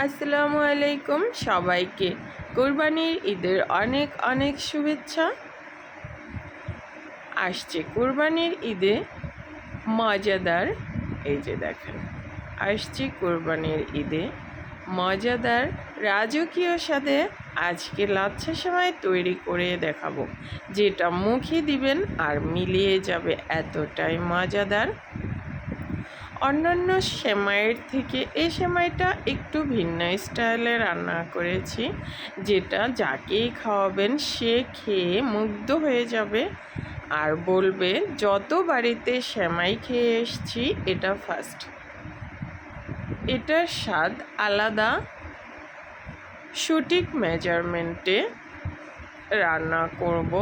আসসালামু আলাইকুম সবাইকে। কোরবানির ঈদের অনেক অনেক শুভেচ্ছা। আসছে কুরবানির ঈদে মজাদার, এই যে দেখেন, আসছে কুরবানির ঈদে মজাদার, রাজকীয় সাথে আজকে লাচ্ছা সময় তৈরি করে দেখাবো। যেটা মুখে দিবেন আর মিলিয়ে যাবে এতটাই মজাদার। অন্যান্য সেমাইয়ের থেকে এই সেমাইটা একটু ভিন্ন স্টাইলে রান্না করেছি। যেটা যাকেই খাওয়াবেন সে খেয়ে মুগ্ধ হয়ে যাবে। আর বলবে, যত বাড়িতে সেমাই খেয়ে এসছি, এটা ফার্স্ট এটার স্বাদ আলাদা। সঠিক মেজারমেন্টে রান্না করব।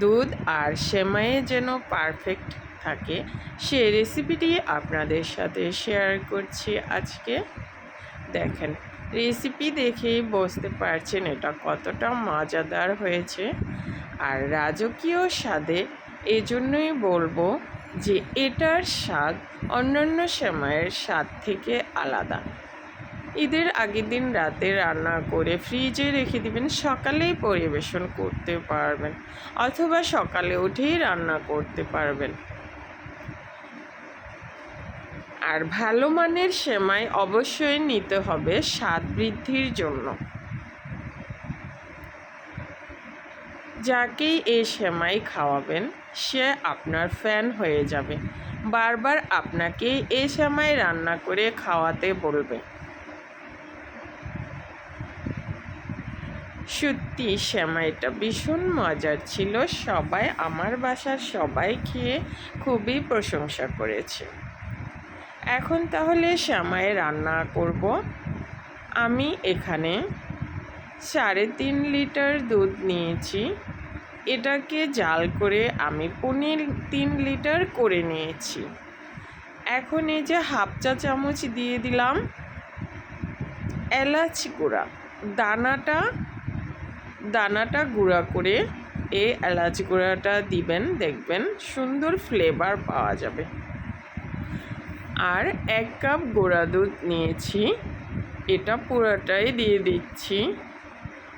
দুধ আর সেমাইয়ে যেন পারফেক্ট থাকে, সে রেসিপিটি আপনাদের সাথে শেয়ার করছি আজকে। দেখেন রেসিপি দেখেই বুঝতে পারছেন এটা কতটা মজাদার হয়েছে। আর রাজকীয় স্বাদে এজন্যই বলব যে এটার স্বাদ অন্যান্য সময়ের স্বাদ থেকে আলাদা। ঈদের আগের দিন রাতে রান্না করে ফ্রিজে রেখে দিবেন, সকালেই পরিবেশন করতে পারবেন, অথবা সকালে উঠেই রান্না করতে পারবেন। আর ভালো মানের সেমাই অবশ্যই নিতে হবে স্বাদ বৃদ্ধির জন্য। যাকেই এই সেমাই খাওয়াবেন, সে আপনার ফ্যান হয়ে যাবে। বারবার আপনাকে এই সেমাই রান্না করে খাওয়াতে বলবে। সত্যি, সেমাইটা ভীষণ মজার ছিল। সবাই, আমার বাসার সবাই খেয়ে খুবই প্রশংসা করেছে। এখন তাহলে শ্যামাই রান্না করব। আমি এখানে সাড়ে তিন লিটার দুধ নিয়েছি। এটাকে জাল করে আমি পনির তিন লিটার করে নিয়েছি। এখন এই যে হাফ চা চামচ দিয়ে দিলাম এলাচ গুঁড়া। দানাটা দানাটা গুঁড়া করে এই এলাচ গুঁড়াটা দিবেন, দেখবেন সুন্দর ফ্লেভার পাওয়া যাবে। আর এক কাপ গোড়া দুধ নিয়েছি। এটা পুরোটাই দিয়ে দিচ্ছি।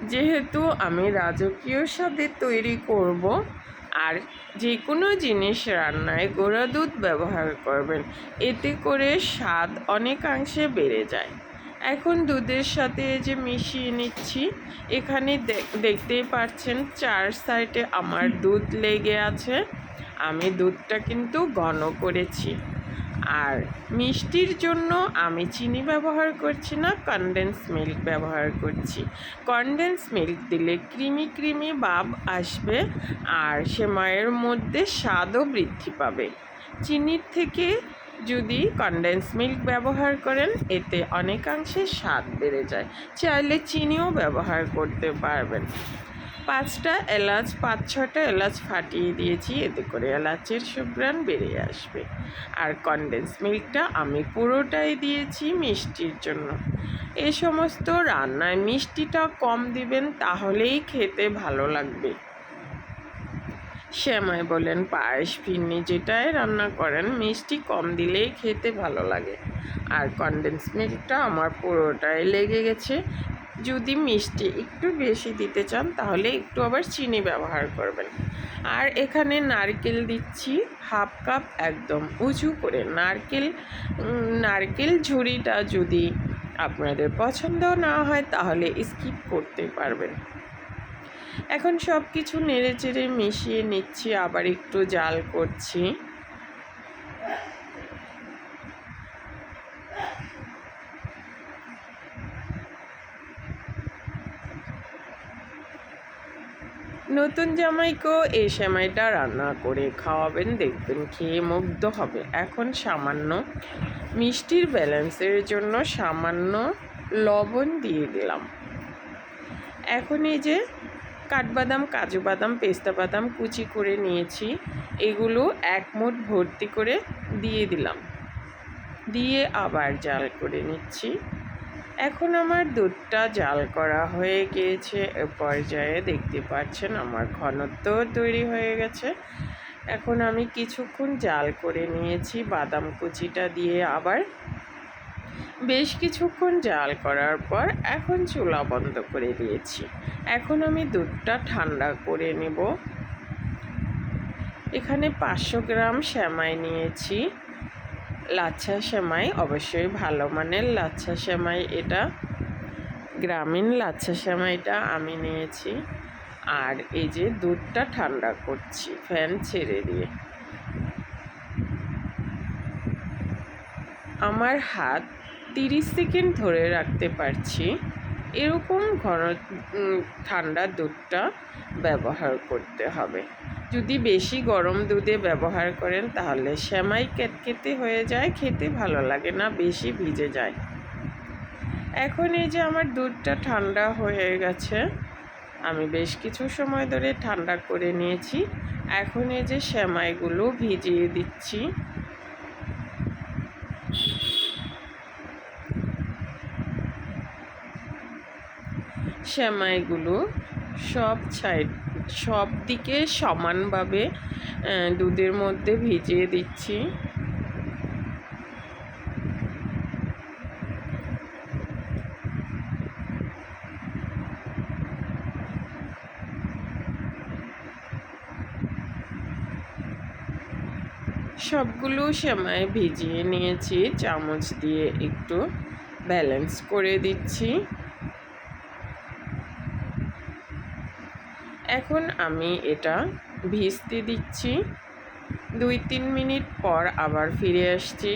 যেহেতু আমি রাজকীয় স্বাদে তৈরি করব, আর যে কোনো জিনিস রান্নায় গোড়া দুধ ব্যবহার করবেন, এতে করে স্বাদ অনেকাংশে বেড়ে যায়। এখন দুধের সাথে যে মিশিয়ে নিচ্ছি, এখানে দেখতেই পাচ্ছেন চার সাইডে আমার দুধ লেগে আছে। আমি দুধটা কিন্তু ঘন করেছি। আর মিষ্টির জন্য আমি চিনি ব্যবহার করছি না কনডেন্স মিল্ক ব্যবহার করছি। কনডেন্স মিল্ক দিলে ক্রিমি ক্রিমি ভাব আসবে আর সেমাইয়ের মধ্যে স্বাদও বৃদ্ধি পাবে। চিনির থেকে যদি কনডেন্স মিল্ক ব্যবহার করেন, এতে অনেকাংশে স্বাদ বেড়ে যায়। চাইলে চিনিও ব্যবহার করতে পারবেন। পাঁচটা এলাচ, পাঁচ ছটা এলাচ ফাটিয়ে দিয়েছি। এতে করে এলাচের সুগ্রান বেড়ে আসবে। আর কনডেন্স মিল্কটা আমি পুরোটাই দিয়েছি মিষ্টির জন্য। এই সমস্ত রান্নায় মিষ্টিটা কম দিবেন, তাহলেই খেতে ভালো লাগবে। শ্যামাই বলেন, পায়েস ফিরনি যেটাই রান্না করেন, মিষ্টি কম দিলেই খেতে ভালো লাগে। আর কনডেন্স মিল্কটা আমার পুরোটাই লেগে গেছে। যদি মিষ্টি একটু বেশি দিতে চান, তাহলে একটু আবার চিনি ব্যবহার করবেন। আর এখানে নারকেল দিচ্ছি, হাফ কাপ একদম। উঁচু করে নারকেল নারকেল ঝুড়িটা যদি আপনাদের পছন্দ না হয়, তাহলে স্কিপ করতে পারবেন। এখন সব কিছু নেড়ে চেড়ে মিশিয়ে নিচ্ছি, আবার একটু জাল করছি। নতুন জামাইকেও এই সেমাইটা রান্না করে খাওয়াবেন, দেখবেন খেয়ে মুগ্ধ হবে। এখন সামান্য মিষ্টির ব্যালেন্সের জন্য সামান্য লবণ দিয়ে দিলাম। এখন এই যে কাঠবাদাম, কাজু বাদাম, পেস্তা বাদাম কুচি করে নিয়েছি, এগুলো এক মুঠ ভর্তি করে দিয়ে দিলাম। দিয়ে আবার জাল করে নিচ্ছি। এখন আমার দুধটা জাল করা হয়ে গিয়েছে, এ পর্যায়ে দেখতে পাচ্ছেন আমার ঘনত্ব তৈরি হয়ে গেছে। এখন আমি কিছুক্ষণ জাল করে নিয়েছি, বাদাম কুচিটা দিয়ে আবার। বেশ কিছুক্ষণ জাল করার পর এখন চুলা বন্ধ করে দিয়েছি। এখন আমি দুধটা ঠান্ডা করে নেব। এখানে পাঁচশো গ্রাম শ্যামাই নিয়েছি। লাচ্ছা সেমাই অবশ্যই ভালো মানের লাচ্ছা সেমাই এটা। গ্রামীণ লাচ্ছা সেমাইটা আমি নিয়েছি। আর এই যে দুধটা ঠান্ডা করছি, ফ্যান ছেড়ে দিয়ে। আমার হাত তিরিশ সেকেন্ড ধরে রাখতে পারছি। এরকম ঘন ঠান্ডা দুধটা ব্যবহার করতে হবে। যদি বেশি গরম দুধে ব্যবহার করেন, তাহলে সেমাই কেটকেটে হয়ে যায়, খেতে ভালো লাগে না, বেশি ভিজে যায়। এখন এই যে আমার দুধটা ঠান্ডা হয়ে গেছে, আমি বেশ কিছু সময় ধরে ঠান্ডা করে নিয়েছি। এখন এই যে সেমাইগুলো ভিজিয়ে দিচ্ছি। সেমাইগুলো সব সাইড, সব দিকে সমানভাবে দুধের মধ্যে ভিজিয়ে দিচ্ছি। সবগুলো সেমাই ভিজিয়ে নিয়েছি, চামচ দিয়ে একটু ব্যালেন্স করে দিচ্ছি। এখন আমি এটা ভিজতে দিচ্ছি। দুই তিন মিনিট পর আবার ফিরে আসছি।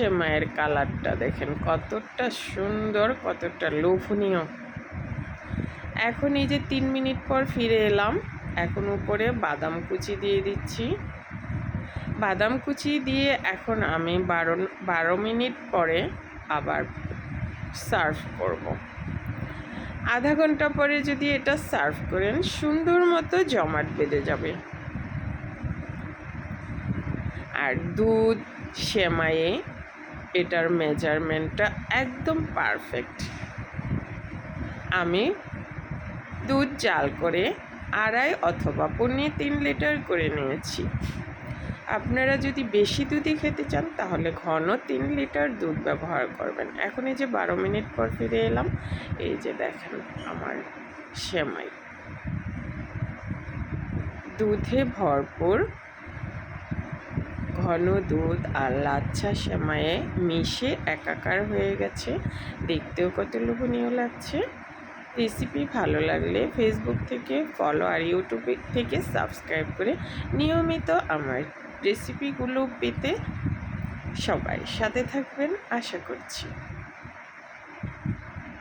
সে মায়ের কালারটা দেখেন, কতটা সুন্দর, কতটা লোভনীয়। এখন এই যে তিন মিনিট পর ফিরে এলাম, এখন উপরে বাদাম কুচি দিয়ে দিচ্ছি। বাদাম কুচি দিয়ে এখন আমি বারো বারো মিনিট পরে আবার সার্ভ করব। আধা ঘণ্টা পরে যদি এটা সার্ভ করেন, সুন্দর মতো জমাট বেঁধে যাবে। আর দুধ, সেমাইয়ে এটার মেজারমেন্টটা একদম পারফেক্ট আমি দুধ জাল করে আড়াই অথবা পনির তিন লিটার করে নিয়েছি। আপনারা যদি বেশি দুধই খেতে চান, তাহলে ঘন তিন লিটার দুধ ব্যবহার করবেন। এখন এই যে বারো মিনিট পর ফিরে এলাম, এই যে দেখেন আমার সেমাই। দুধে ভরপুর ঘন দুধ আর লাচ্ছা সেমাইয়ে মিশে একাকার হয়ে গেছে। দেখতেও কত লোভনীয় লাগছে। রেসিপি ভালো লাগলে ফেসবুক থেকে ফলো আর ইউটিউব থেকে সাবস্ক্রাইব করে নিয়মিত আমার রেসিপিগুলো পেতে সবাই সাথে থাকবেন, আশা করছি।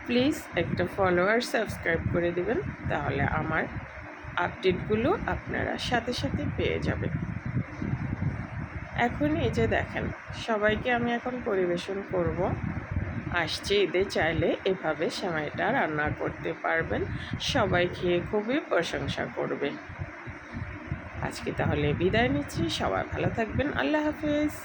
প্লিজ একটা ফলো আর সাবস্ক্রাইব করে দেবেন, তাহলে আমার আপডেটগুলো আপনারা সাথে সাথে পেয়ে যাবেন। এখন এই যে দেখেন, সবাইকে আমি এখন পরিবেশন করব। আসছে ঈদে চাইলে এভাবে সেমাইটা রান্না করতে পারবেন। সবাই খেয়ে খুবই প্রশংসা করবে। আজকে তাহলে বিদায় নিচ্ছি। সবাই ভালো থাকবেন। আল্লাহ হাফেজ।